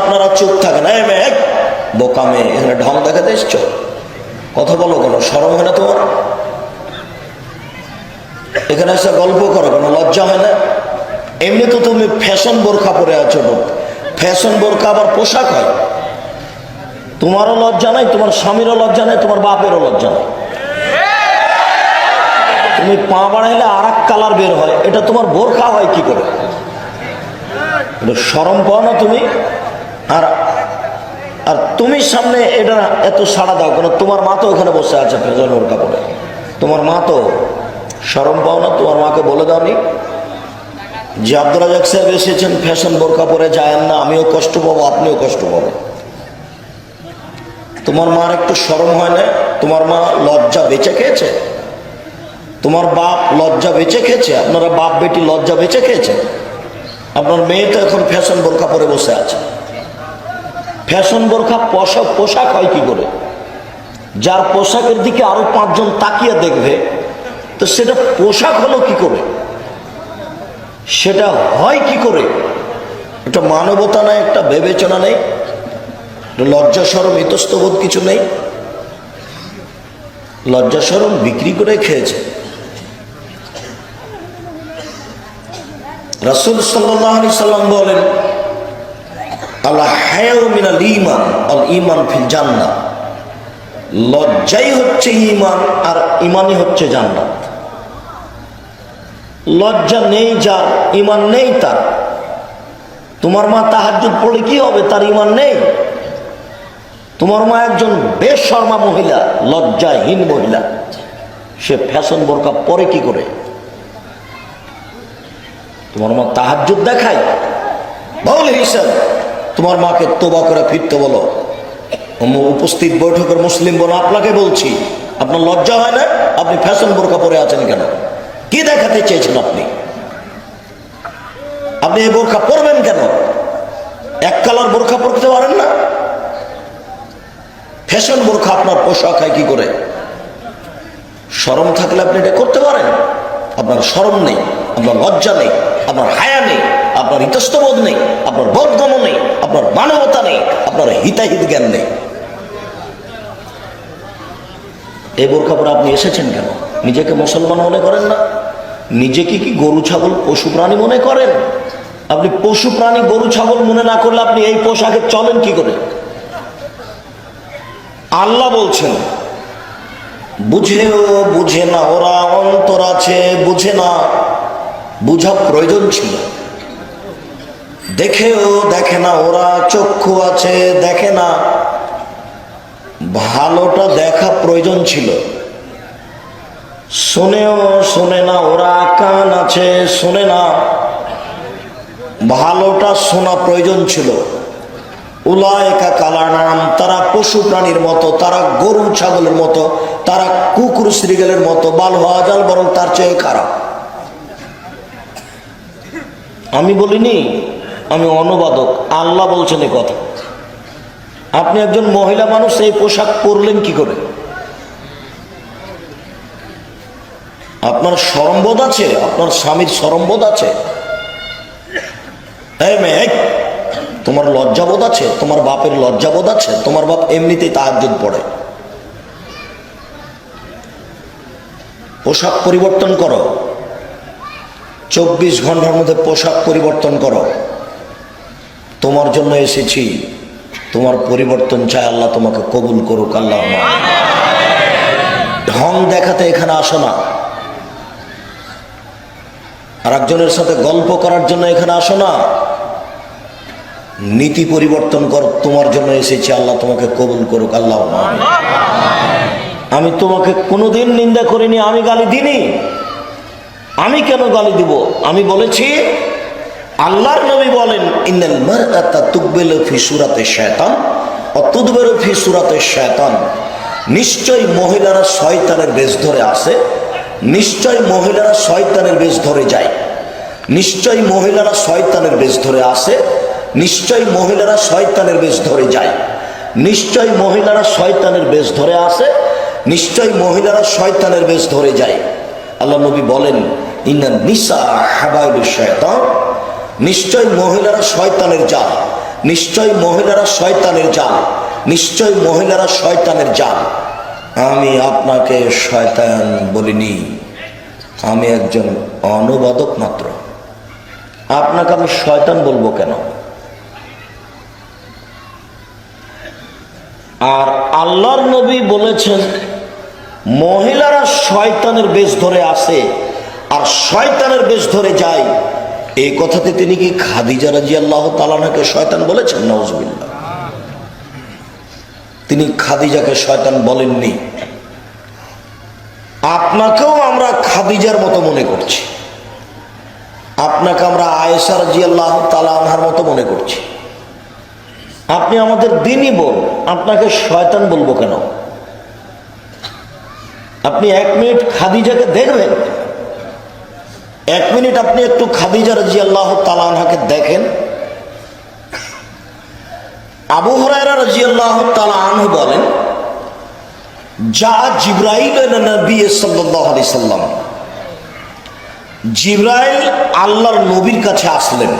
আপনারা চুপ থাকেন। এই মেয়ে বোকা মেয়ে এখানে ঢং দেখাতে এসছো? কথা বলো কেন? সরম হয় না তোমার? এখানে এসে গল্প করো কেন? লজ্জা হয় না? এমনি তো তুমি ফ্যাশন বোরখা পরে আছো ফ্যাশন বোরখা আবার পোশাক হয়। তোমারও লজ্জা নাই, তোমার স্বামীরও লজ্জা নাই, তোমার বাপেরও লজ্জা নাই। তুমি পা বাড়াইলে আর কালার বের হয়। এটা তোমার বোরখা হয় কি করে? সরম পাও না তুমি? আর আর তুমি সামনে এটা এত সাড়া দাও কেন? তোমার মা তো ওখানে বসে আছে বোরখা পরে তোমার মা তো সরম পাও না, তোমার মাকে বলে দাওনি। যে আব্দুল রাজাক সাহেব এসেছেন, ফ্যাশন বোরখা পরে যায় না, আমিও কষ্ট পাবো, আপনিও কষ্ট পাবো তোমার মার একটু সরম হয় না? তোমার মা লজ্জা বেঁচে খেয়েছে? তোমার বাপ লজ্জা বেঁচে খেয়েছে? আপনারা বাপ বেটি লজ্জা বেঁচে খেয়েছে? আপনার মেয়ে তো এখন ফ্যাশন বোরখা পরে বসে আছে। ফ্যাশন বোরখা পোশাক পোশাক হয় কি করে? যার পোশাকের দিকে আরও পাঁচজন তাকিয়ে দেখবে, তো সেটা পোশাক হলো কি করে? সেটা হয় কি করে? একটা মানবতা নেই, একটা বিবেচনা নেই একটা লজ্জা, সরম ইতস্তবোধ কিছু নেই। লজ্জা, সরম বিক্রি করে খেয়েছে। রাসুল সাল্লি সাল্লাম বলেন আল্লাহ মিনাল ইমান আল ইমান ফিল জান্নাত। লজ্জাই হচ্ছে ইমান আর ইমানই হচ্ছে জান্নাত। লজ্জা নেই যার ইমান নেই তার। তোমার মা তাহাজুদ পড়লে কি হবে? তার ইমান নেই। তোমার মা একজন বেশর্মা মহিলা, লজ্জাহীন মহিলা। সে ফ্যাশন বোরকা পরে কি করে? তোমার মা তাহাজুদ দেখায়? বল হিসাব। তোমার মাকে তোবা করে ফিরতে বলো। উপস্থিত বৈঠকের মুসলিম বলো আপনাকে বলছি, আপনার লজ্জা হয় না? আপনি ফ্যাশন বোরকা পরে আছেন কেন? কি দেখাতে চেয়েছেন আপনি? আপনি এই বোরখা পরবেন কেন? এক কালার বোরখা পরতে পারেন না? ফ্যাশন বোরখা আপনার পোশাক হয় কি করে? সরম থাকলে আপনি এটা করতে পারেন। আপনার সরম নেই, আপনার লজ্জা নেই, আপনার হায়া নেই। আপনার ইতস্তবোধ নেই, আপনার বোধগম নেই, আপনার মানবতা নেই, আপনার হিতাহিত জ্ঞান নেই। এই বোরখা পরে আপনি এসেছেন কেন? নিজেকে মুসলমান মনে করেন না? নিজেকে কি গরু, ছাগল, পশু, প্রাণী মনে করেন? আপনি পশু, প্রাণী, গরু, ছাগল মনে না করলে আপনি এই পোশাকে চলেন কি করে? আল্লাহ বলছেন, বুঝেও বুঝে না, ওরা অন্তর আছে, বুঝে না। বুঝা প্রয়োজন ছিল। দেখেও দেখে না, ওরা চক্ষু আছে, দেখে না। ভালোটা দেখা প্রয়োজন ছিল। শোনেও শোনে না, ওরা কান আছে, শোনে না। ভালোটা শোনা প্রয়োজন ছিল। উলায়কা কালার নাম, তারা পশু প্রাণীর মতো, তারা গরু ছাগলের মতো, তারা কুকুর শ্রীগেলের মতো, বাল হওয়া যাল বরং তার চেয়ে খারাপ। আমি বলিনি আমি অনুবাদক, আল্লাহ বলছেন এ কথা। আপনি একজন মহিলা মানুষ, এই পোশাক পরলেন কি করে? আপনার সরম্বোধ আছে? আপনার স্বামীর সরম্বোধ আছে? তোমার লজ্জাবোধ আছে? তোমার বাপের লজ্জাবোধ আছে? তোমার বাপ এমনিতেই তাহাজ্জুদ পড়ে। পোশাক পরিবর্তন করো। চব্বিশ ঘণ্টার মধ্যে পোশাক পরিবর্তন করো। তোমার জন্য এসেছি। তোমার পরিবর্তন চাই, আল্লাহ তোমাকে কবুল করুক, আল্লাহ ঢং দেখাতে এখানে আসো না। আর একজনের সাথে গল্প করার জন্য এখানে আসো না। নীতি পরিবর্তন কর, তোমার জন্য এসেছি, আল্লাহ তোমাকে কবুল করুক, আল্লাহ আমি তোমাকে কোনোদিন নিন্দা করিনি, আমি গালি দিনি আমি কেন গালি দিব? আমি বলেছি আল্লাহর নবী বলেন, ইন্নাল মারআতা তুকবিলু ফি সূরাতে শায়তান ও তুদবিরু ফি শায়তান নিশ্চয় মহিলারা শয়তানের বেশ ধরে আসে নিশ্চয় মহিলারা শয়তানের বেশ ধরে যায় নিশ্চয় মহিলারা শয়তানের বেশ ধরে আসে নিশ্চয় মহিলারা শয়তানের বেশ ধরে যায় নিশ্চয় মহিলারা শয়তানের বেশ ধরে আসে নিশ্চয় মহিলারা শয়তানের বেশ ধরে যায় আল্লাহ নবী বলেন ইন্না নিসা হাবাইল শয়তান নিশ্চয় মহিলারা শয়তানের জাল। নিশ্চয় মহিলারা শয়তানের জাল। নিশ্চয় মহিলারা শয়তানের জাল। আমি আপনাকে শয়তান বলিনি। আমি একজন অনুবাদক মাত্র। আপনাকে আমি শয়তান বলব কেন? আর আল্লাহর নবী বলেছেন, মহিলারা শয়তানের বেশ ধরে আসে, আর শয়তানের বেশ ধরে যায় এই কথাতে তিনি কি খাদিজা রাজি আল্লাহ তালানাকে শয়তান বলেছেন? নওয়াজবিল্লা তিনি খাদিজাকে শয়তান বলেননি। আপনাকেও আমরা খাদিজার মতো মনে করছি। আপনাকে আমরা আয়েশা রাজি আল্লাহ তালানহার মতো মনে করছি। আপনি আমাদের দিনই বোন, আপনাকে শয়তান বলব কেন? আপনি এক মিনিট খাদিজাকে দেখবেন। এক মিনিট আপনি একটু খাদিজা রাজি আল্লাহ তালানহাকে দেখেন। আবু হরাইরা রাজি আল্লাহ তালাহ বলেন, যা জিব্রাইল সাল্লাম, জিব্রাইল আল্লাহর নবীর কাছে আসলেন।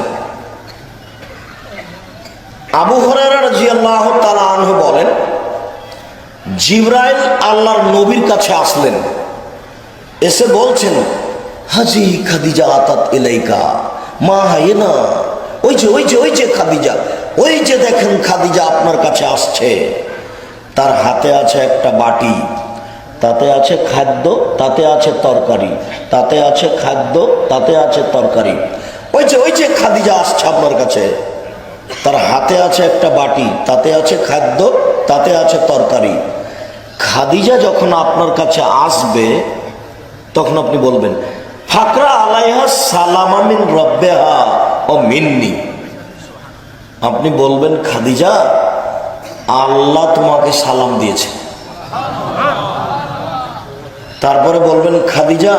আবু হরাইরা রাজি আল্লাহ তালাহ বলেন, জিব্রাইল আল্লাহর নবীর কাছে আসলেন। এসে বলছেন হাজি খাদিজা আতাত এলাইকা মা হাই না, ওই যে ওই যে ওই যে খাদিজা, ওই যে দেখেন খাদিজা আপনার কাছে আসছে। তার হাতে আছে একটা বাটি, তাতে আছে খাদ্য, তাতে আছে তরকারি, তাতে আছে খাদ্য, তাতে আছে তরকারি। ওই যে ওই যে খাদিজা আসছে আপনার কাছে। তার হাতে আছে একটা বাটি, তাতে আছে খাদ্য, তাতে আছে তরকারি। খাদিজা যখন আপনার কাছে আসবে, তখন আপনি বলবেন ফাকরা আলাইহা ও মিন্নি। আপনি বলবেন, খাদিজা, আল্লাহ তোমাকে সালাম দিয়েছে। তারপরে বলবেন, খাদিজা,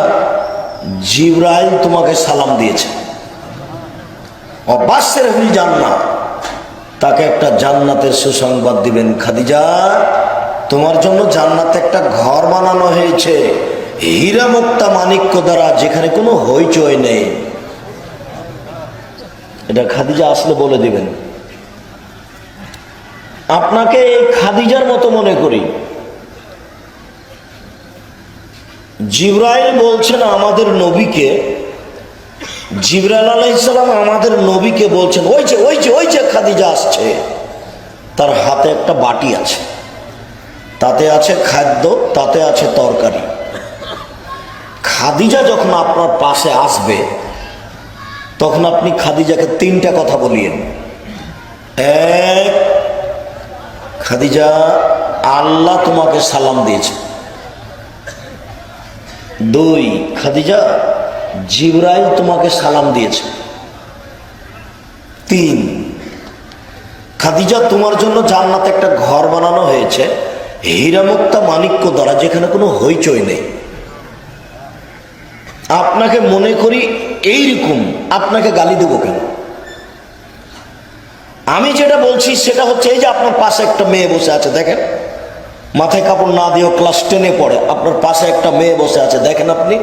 জিব্রাইল তোমাকে সালাম দিয়েছে। হুল তাকে একটা জান্নাতের সুসংবাদ দিবেন, খাদিজা, তোমার জন্য জান্নাতে একটা ঘর বানানো হয়েছে। হীরা মুক্তা মানিক্য দ্বারা যেখানে কোনো হইচই নেই। এটা খাদিজা আসলে বলে দিবেন। আপনাকে এই খাদিজার মতো মনে করি। জিব্রাইল বলছেন আমাদের নবীকে, জিব্রাইল আলাইসালাম আমাদের নবীকে বলছেন, ওই যে ওই যে ওই যে খাদিজা আসছে। তার হাতে একটা বাটি আছে। তাতে আছে খাদ্য, তাতে আছে তরকারি। খাদিজা যখন আপনার পাশে আসবে, তখন আপনি খাদিজাকে তিনটা কথা বলিয়েন। এক, খাদিজা, আল্লাহ তোমাকে সালাম দিয়েছে। দুই, খাদিজা, জিব্রাইল তোমাকে সালাম দিয়েছে। তিন, খাদিজা তোমার জন্য জান্নাতে একটা ঘর বানানো হয়েছে, হীরামুক্তা মানিক্য দ্বারা, যেখানে কোনো হইচই নেই। আপনাকে মনে করি এইরকম আপনাকে গালি দেব কেন? আমি যেটা বলছি সেটা হচ্ছে এই যে আপনার পাশে একটা মেয়ে বসে আছে, দেখেন। মাথায় কাপড় না দিয়েও ক্লাস টেনে পড়ে। আপনার পাশে একটা মেয়ে বসে আছে, দেখেন আপনি।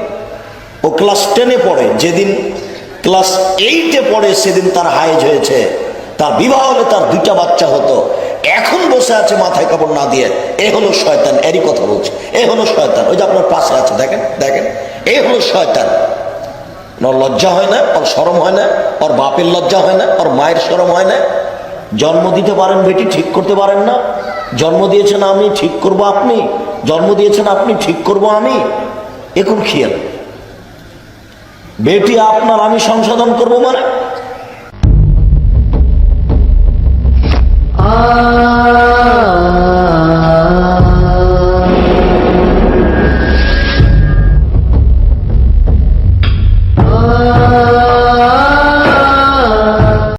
ও ক্লাস টেনে পড়ে। যেদিন ক্লাস এইটে পড়ে, সেদিন তার হাইজ হয়েছে। তার বিবাহ হলে তার দুইটা বাচ্চা হতো। এখন বসে আছে মাথায় কাপড় না দিয়ে। এ হলো শয়তান, এরই কথা বলছে। এ হলো শয়তান। ওই যে আপনার পাশে আছে, দেখেন দেখেন। এ হলো শয়তান। ওর লজ্জা হয় না, ওর সরম হয় না, ওর বাপের লজ্জা হয় না, ওর মায়ের সরম হয় না। জন্ম দিতে পারেন বেটি, ঠিক করতে পারেন না। জন্ম দিয়েছেন আমি, ঠিক করব আপনি। জন্ম দিয়েছেন আপনি, ঠিক করব আমি। এখন খেয়াল। বেটি আপনার, আমি সংশোধন করব মানে? Ah